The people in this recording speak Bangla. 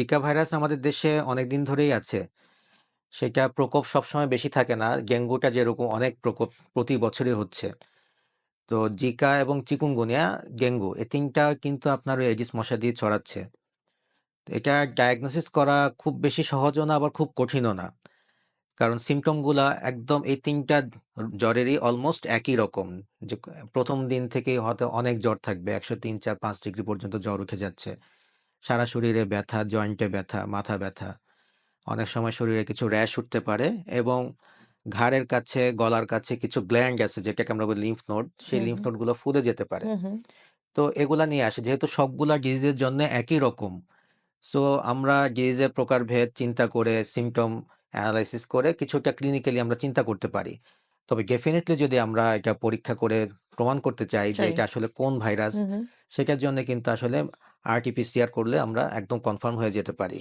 জিকা ভাইরাস আমাদের দেশে অনেক দিন ধরেই আছে। সেটা প্রকোপ সবসময় বেশি থাকে না। ডেঙ্গুটা যেরকম অনেক প্রকোপ প্রতি বছরই হচ্ছে। তো জিকা এবং চিকুনগুনিয়া, ডেঙ্গু এই ৩ টা কিন্তু আপনার ওই এডিস মশা দিয়ে ছড়াচ্ছে। এটা ডায়াগনোসিস করা খুব বেশি সহজও না আবার খুব কঠিনও না। কারণ সিম্পটমগুলা একদম এই তিনটা জ্বরেরই অলমোস্ট একই রকম। যে প্রথম দিন থেকেই হয়তো অনেক জ্বর থাকবে। ১০৩, ৪, ৫ ডিগ্রি পর্যন্ত জ্বর উঠে যাচ্ছে। সারা শরীরে ব্যথা, জয়েন্টে ব্যথা, মাথা ব্যথা। অনেক সময় শরীরে কিছু র‍্যাশ উঠতে পারে এবং ঘাড়ের কাছে, গলার কাছে কিছু গ্ল্যান্ড আছে যেটাকে আমরা বলি লিম্ফ নোড। সেই লিম্ফ হুম। নোডগুলো ফুলে যেতে পারে। তো এগুলা নিয়ে আসে। যেহেতু সবগুলা ডিজিজের জন্য একই রকম। সো আমরা ডিজিজের প্রকারভেদ চিন্তা করে সিম্পটম অ্যানালাইসিস করে কিছুটা ক্লিনিক্যালি আমরা চিন্তা করতে পারি। তবে ডেফিনেটলি যদি আমরা এটা পরীক্ষা করে প্রমাণ করতে চাই যে এটা আসলে কোন ভাইরাস। সেটার জন্য কিন্তু আসলে আরটি-পিসিআর করলে আমরা একদম কনফার্ম হয়ে যেতে পারি।